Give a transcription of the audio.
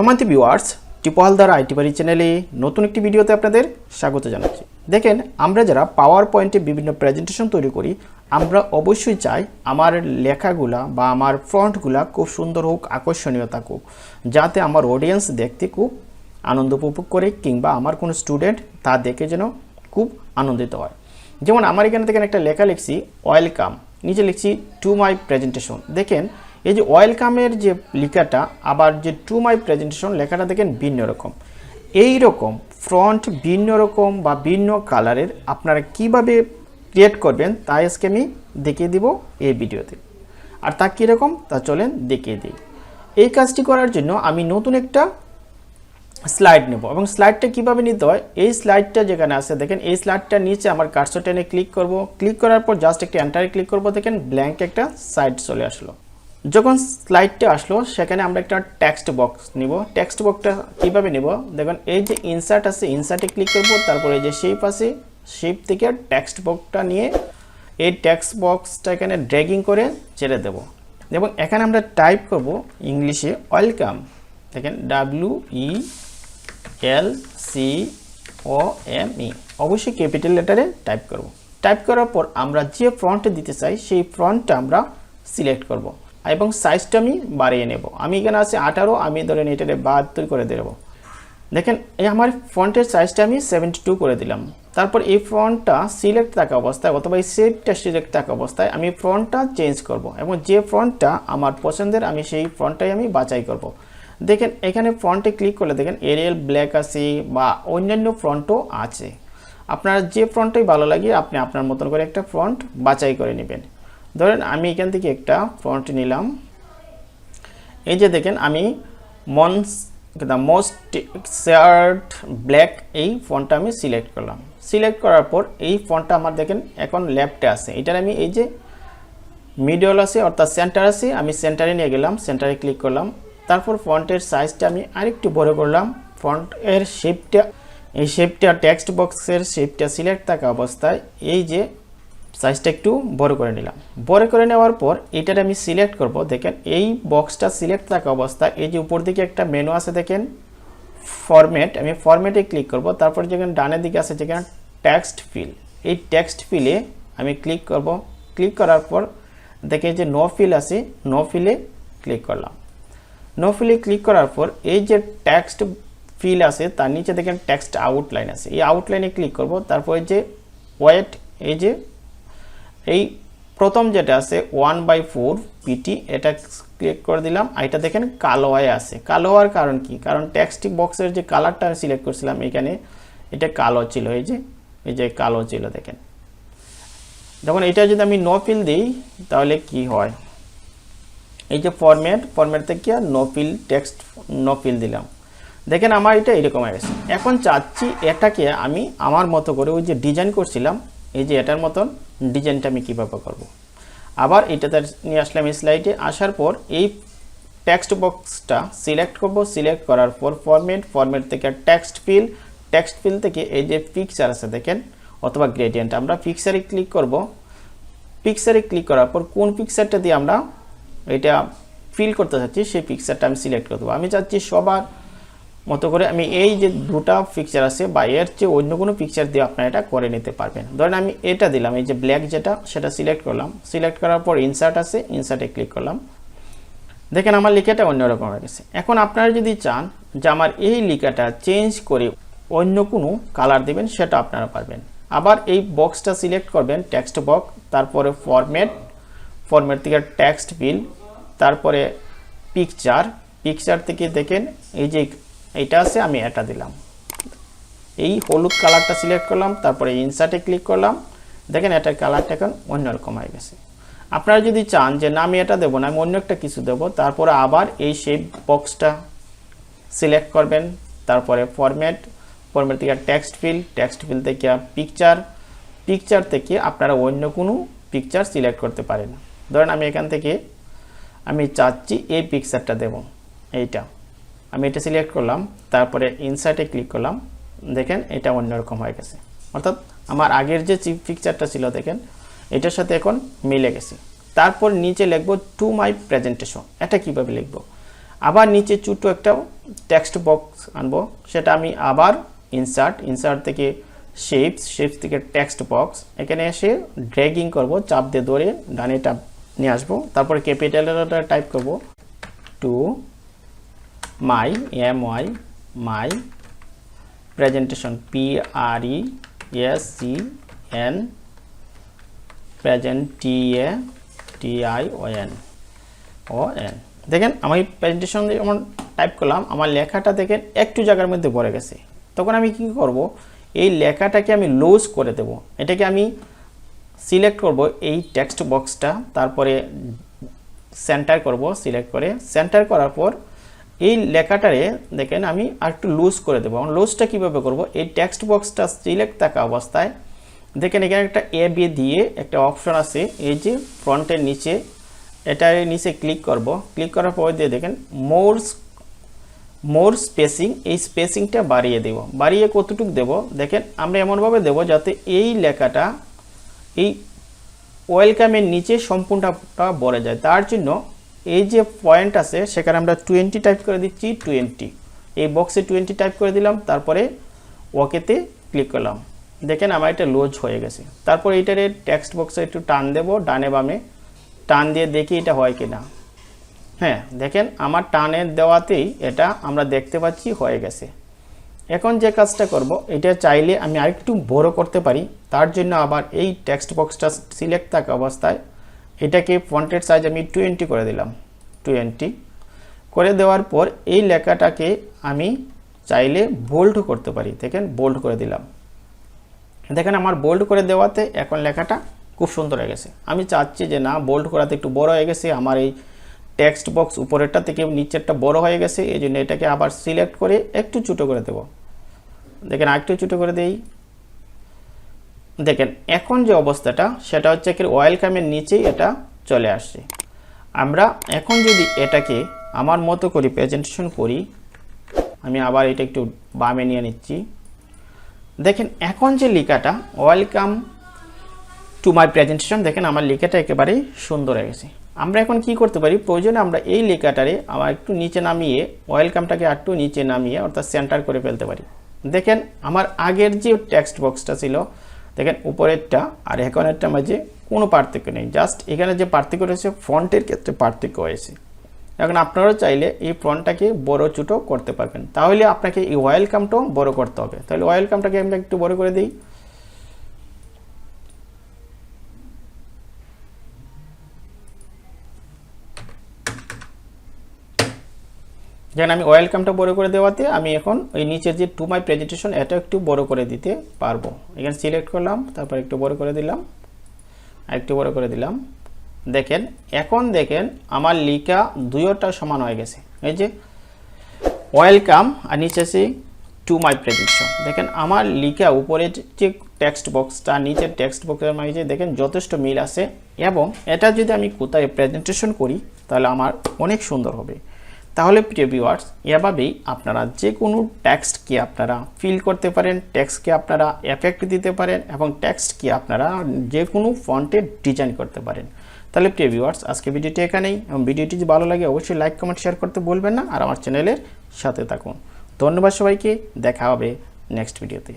সমান্তি viewers টিপো Haldar IT বাড়ি চ্যানেলে নতুন একটি ভিডিওতে আপনাদের স্বাগত জানাচ্ছি। দেখেন, আমরা যারা পাওয়ার পয়েন্টে বিভিন্ন প্রেজেন্টেশন তৈরি করি, আমরা অবশ্যই চাই আমার লেখাগুলা বা আমার ফ্রন্টগুলা খুব সুন্দর হোক আকর্ষণীয় থাকুক যাতে আমার অডিয়েন্স দেখতে খুব আনন্দ উপভোগ করে কিংবা আমার কোনো স্টুডেন্ট তা দেখে যেন খুব আনন্দিত হয়। যেমন আমার এখানে দেখেন একটা লেখা লিখছি ওয়েলকাম নিচে লিখছি টু মাই প্রেজেন্টেশন দেখেন এই যে ওয়েলকামের যে লেখাটা, আবার যে টু মাই প্রেজেন্টেশন লেখাটা দেখেন ভিন্ন রকম। এই রকম ফ্রন্ট ভিন্ন রকম বা ভিন্ন কালারের আপনারা কীভাবে ক্রিয়েট করবেন, তা আজকে আমি দেখিয়ে দিব এই ভিডিওতে। আর তা কীরকম, তা চলেন দেখিয়ে দিই। এই কাজটি করার জন্য আমি নতুন একটা স্লাইড নেব এবং স্লাইডটা কীভাবে নিতে হয়, এই স্লাইডটা যেখানে আছে দেখেন, এই স্লাইডটা নিচে আমার কার্সর টেনে ক্লিক করব। ক্লিক করার পর জাস্ট একটা এন্টারে ক্লিক করব, দেখেন ব্ল্যাঙ্ক একটা সাইড চলে আসলো। যখন স্লাইডটা আসলো, সেখানে আমরা একটা টেক্সট বক্স নিব। টেক্সট বক্সটা কীভাবে নিব? দেখুন, এই যে ইনসার্ট আছে ইনসার্টে ক্লিক করব, তারপরে এই যে শেপ আছে শেপ থেকে টেক্সট বক্সটা নিয়ে এই টেক্সট বক্সটা এখানে ড্র্যাগিং করে ছেড়ে দেব। এবং এখানে আমরা টাইপ করব ইংলিশে ওয়েলকাম দেখেন W E L C O M E অবশ্যই ক্যাপিটাল লেটারে টাইপ করব। টাইপ করার পর আমরা যে ফ্রন্ট দিতে চাই, সেই ফ্রন্টটা আমরা সিলেক্ট করব। এবং সাইজটা আমি বাড়িয়ে নেব। আমি এখানে আছে আঠারো, আমি ধরেন এটারে বাহাত্তর করে দেব। দেখেন, এই আমার ফ্রন্টের সাইজটা আমি সেভেন্টি টু করে দিলাম। তারপর এই ফ্রন্টটা সিলেক্ট থাকা অবস্থায় অথবা এই শেপটা সিলেক্ট থাকা অবস্থায় আমি ফ্রন্টটা চেঞ্জ করব এবং যে ফ্রন্টটা আমার পছন্দের আমি সেই ফ্রন্টটাই আমি বাছাই করব। দেখেন, এখানে ফ্রন্টে ক্লিক করলে দেখেন এরিয়াল ব্ল্যাক আছে বা অন্যান্য ফ্রন্টও আছে। আপনার যে ফ্রন্টটাই ভালো লাগে, আপনি আপনার মতন করে একটা ফ্রন্ট বাছাই করে নেবেন। ধরেন আমি এখান থেকে একটা ফ্রন্ট নিলাম। এই যে দেখেন আমি মনস দ্য মোস্ট শেয়ার্ড ব্ল্যাক এই ফন্টটা আমি সিলেক্ট করলাম। সিলেক্ট করার পর এই ফন্টটা আমার দেখেন এখন লেফটে আছে। এটার আমি এই যে মিডিয়াল আছে, অর্থাৎ সেন্টার আছে, আমি সেন্টারে নিয়ে গেলাম সেন্টারে ক্লিক করলাম। তারপর ফন্টের সাইজটা আমি আরেকটু বড় করলাম। ফন্ট এর শেপটা এই শেপটা টেক্সট বক্সের শেপটা সিলেক্ট থাকা অবস্থায় এই যে সাইজটা একটু বড় করে নিলাম। বড় করে নেওয়ার পর এটার আমি সিলেক্ট করব। দেখেন, এই বক্সটা সিলেক্ট থাকা অবস্থা। এই যে উপর দিকে একটা মেনু আছে, দেখেন ফরম্যাট আমি ফরম্যাটে ক্লিক করব। তারপর যেখানে ডানের দিকে আছে, যেখানে টেক্সট ফিল এই টেক্সট ফিলে আমি ক্লিক করব। ক্লিক করার পর দেখেন যে নো ফিল আছে। নো ফিলে ক্লিক করলাম। নো ফিলে ক্লিক করার পর এই যে টেক্সট ফিল আছে, তার নিচে দেখেন টেক্সট আউটলাইন আছে। এই আউটলাইনে ক্লিক করব। তারপর যে ওয়েট এই যে এই প্রথম যেটা আছে one by four P T click করে দিলাম। এটা দেখেন কালো হয়ে আছে। কালো হওয়ার কারণ কি? কারণ টেক্সট বক্সের যে কালারটা আমি সিলেক্ট করছিলাম এখানে, এটা কালো ছিল। এই যে এই যে কালো ছিল, দেখেন। যখন এটা যদি আমি নো ফিল দিই, তাহলে কি হয়? এই যে ফরম্যাট ফরম্যাট থেকে no fill text no fill দিলাম। দেখেন আমার এটা এরকম হয়ে গেছে। এখন চাচ্ছি এটাকে আমি আমার মতো করে ওই যে ডিজাইন করছিলাম এই যে এটার মতন ডিজাইনটা আমি কীভাবে করব। আবার এটাতে নিয়ে আসলাম এই স্লাইডে আসার পর এই টেক্সট বক্সটা সিলেক্ট করব। সিলেক্ট করার পর ফরম্যাট ফরম্যাট থেকে টেক্সট ফিল টেক্সট ফিল থেকে এই যে পিকচার আছে দেখেন, অথবা গ্রেডিয়েন্ট আমরা পিকচারে ক্লিক করব। পিকচারে ক্লিক করার পর কোন পিকচারটা দিয়ে আমরা এটা ফিল করতে চাচ্ছি সেই পিকচারটা আমি সিলেক্ট করে দেবো। আমি চাচ্ছি সবার মতো করে আমি এই যে দুটা পিকচার আছে বা এর চেয়ে অন্য কোনো পিকচার দিয়ে আপনারা এটা করে নিতে পারবেন। ধরেন আমি এটা দিলাম, এই যে ব্ল্যাক যেটা, সেটা সিলেক্ট করলাম। সিলেক্ট করার পর ইনসার্ট আছে ইনসার্টে ক্লিক করলাম। দেখেন আমার লেখাটা অন্যরকম হয়ে গেছে। এখন আপনারা যদি চান যে আমার এই লেখাটা চেঞ্জ করে অন্য কোনো কালার দেবেন, সেটা আপনারা পারবেন। আবার এই বক্সটা সিলেক্ট করবেন টেক্সট বক্স তারপরে ফরম্যাট ফরম্যাট থেকে টেক্সট বিল তারপরে পিকচার পিকচার থেকে দেখেন এই যে এটা আছে, আমি এটা দিলাম। এই হলুদ কালারটা সিলেক্ট করলাম, তারপরে ইনসার্টে ক্লিক করলাম। দেখেন এটার কালারটা এখন অন্যরকম হয়ে গেছে। আপনারা যদি চান যে, না, আমি এটা দেবো না, আমি অন্য একটা কিছু দেবো, তারপরে আবার এই শেপ বক্সটা সিলেক্ট করবেন। তারপরে ফরম্যাট ফরম্যাট থেকে টেক্সট ফিল টেক্সট ফিল থেকে পিকচার পিকচার থেকে আপনারা অন্য কোনো পিকচার সিলেক্ট করতে পারেন। ধরেন আমি এখান থেকে আমি চাচ্ছি এই পিকচারটা দেব, এইটা। আমি এটা সিলেক্ট করলাম, তারপরে ইনসার্টে ক্লিক করলাম, দেখেন এটা অন্যরকম হয়ে গেছে। অর্থাৎ আমার আগের যে পিকচারটা ছিল, দেখেন, এটার সাথে এখন মিলে গেছে। তারপর নিচে লিখব টু মাই প্রেজেন্টেশন এটা কীভাবে লিখব? আবার নিচে ছোটো একটা টেক্সট বক্স আনব, সেটা আমি আবার ইনসার্ট ইনসার্ট থেকে শেপস শেপস থেকে টেক্সট বক্স এখানে এসে ড্র্যাগিং করব, চাপ দিয়ে ধরে ডানে টাপ নিয়ে আসব, তারপরে ক্যাপিটালটা টাইপ করব to my M Y my presentation P R E S C N present T A T I O N O N দেখেন, আমি প্রেজেন্টেশন যেমন টাইপ করলাম, আমার লেখাটা দেখেন একটু জায়গার মধ্যে ভরে গেছে। তখন আমি কি করব? এই লেখাটাকে আমি লুজ করে দেব। এটাকে আমি সিলেক্ট করব, এই টেক্সট বক্সটা তারপরে সেন্টার করব সিলেক্ট করে। সেন্টার করার পর এই লেখাটারে দেখেন আমি আরেকটু লুজ করে দেবো। এবং লুজটা কীভাবে করব? এই টেক্সট বক্সটা সিলেক্ট থাকা অবস্থায় দেখেন এখানে একটা এ বি দিয়ে একটা অপশন আছে। এই যে ফ্রন্টের নিচে, এটার নিচে ক্লিক করব। ক্লিক করার পর দিয়ে দেখেন মোর মোর স্পেসিং এই স্পেসিংটা বাড়িয়ে দেব। বাড়িয়ে কতটুকু দেব? দেখেন আমরা এমনভাবে দেব যাতে এই লেখাটা, এই ওয়েলকামের নিচে সম্পূর্ণটা ভরে যায়। তার জন্য এই যে পয়েন্ট আছে, সেখানে আমরা টোয়েন্টি টাইপ করে দিচ্ছি টোয়েন্টি এই বক্সে টোয়েন্টি টাইপ করে দিলাম, তারপরে ওকেতে ক্লিক করলাম। দেখেন আমার এটা লোজ হয়ে গেছে। তারপর এইটারে টেক্সট বক্সে একটু টান দেব, ডানে বামে। টান দিয়ে দেখি এটা হয় কি না হ্যাঁ দেখেন আমার টানের দেওয়াতেই এটা আমরা দেখতে পাচ্ছি হয়ে গেছে। এখন যে কাজটা করব, এটা চাইলে আমি আরেকটু বড় করতে পারি। তার জন্য আবার এই টেক্সট বক্সটা সিলেক্ট থাকা অবস্থায় এটাকে ফন্টের সাইজ আমি টোয়েন্টি করে দিলাম। টোয়েন্টি করে দেওয়ার পর এই লেখাটাকে আমি চাইলে বোল্ড করতে পারি। দেখেন বোল্ড করে দিলাম। দেখেন, আমার বোল্ড করে দেওয়াতে এখন লেখাটা খুব সুন্দর হয়ে গেছে। আমি চাচ্ছি যে না বোল্ড করাতে একটু বড় হয়ে গেছে। আমার এই টেক্সট বক্স উপরেরটা থেকে নিচেরটা বড় হয়ে গেছে। এই জন্য এটাকে আবার সিলেক্ট করে একটু ছোটো করে দেব। দেখেন, আরেকটু ছোটো করে দেই। দেখেন, এখন যে অবস্থাটা, সেটা হচ্ছে কি ওয়েলকামের নিচেই এটা চলে আসছে। আমরা এখন যদি এটাকে আমার মতো করি প্রেজেন্টেশন করি, আমি আবার এটা একটু বামে নিয়ে নিচ্ছি। দেখেন, এখন যে লেখাটা ওয়েলকাম টু মাই প্রেজেন্টেশন দেখেন আমার লেখাটা একেবারে সুন্দর হয়ে গেছে। আমরা এখন কি করতে পারি? প্রয়োজনে আমরা এই লেখাটারে আমার একটু নিচে নামিয়ে ওয়েলকামটাকে একটু নিচে নামিয়ে, অর্থাৎ সেন্টার করে ফেলতে পারি। দেখেন, আমার আগের যে টেক্সট বক্সটা ছিল দেখেন, উপরেরটা আর এখনেরটা মাঝে কোনো পার্থক্য নেই। জাস্ট এখানে যে পার্থক্য রয়েছে, ফ্রন্টের ক্ষেত্রে পার্থক্য হয়েছে। এখন আপনারাও চাইলে এই ফ্রন্টটাকে বড় ছোটো করতে পারবেন। তাহলে আপনাকে এই ওয়েলকামটাও বড় করতে হবে। তাহলে ওয়েলকামটাকে আমরা একটু বড় করে দিই। যেখানে আমি ওয়েলকামটা বড় করে দেওয়াতে আমি এখন ওই নিচের যে টু মাই প্রেজেন্টেশন এটা একটু বড় করে দিতে পারব। এখানে সিলেক্ট করলাম, তারপর একটু বড় করে দিলাম আর একটু বড় করে দিলাম। দেখেন, এখন দেখেন আমার লিখা দুইটা সমান হয়ে গেছে। এই যে ওয়েলকাম আর নিচে আছে টু মাই প্রেজেন্টেশন দেখেন, আমার লিখা উপরের যে টেক্সট বক্সটা নিচের টেক্সট বক্সের মাঝে দেখেন যথেষ্ট মিল আছে এবং এটা যদি আমি কোথায় প্রেজেন্টেশন করি, তাহলে আমার অনেক সুন্দর হবে। তাহলে প্রিয় ভিউয়ার্স এভাবেই আপনারা যে কোনো টেক্সটকে আপনারা ফিল করতে পারেন টেক্সটকে আপনারা এফেক্ট দিতে পারেন এবং টেক্সটকে আপনারা যে কোনো ফন্টে ডিজাইন করতে পারেন। তাহলে প্রিয় ভিউয়ার্স আজকে ভিডিওটি এখানেই। এবং ভিডিওটি যদি ভালো লাগে, অবশ্যই লাইক কমেন্ট শেয়ার করতে বলবেন না। আর আমার চ্যানেলের সাথে থাকুন। ধন্যবাদ সবাইকে। দেখা হবে নেক্সট ভিডিওতে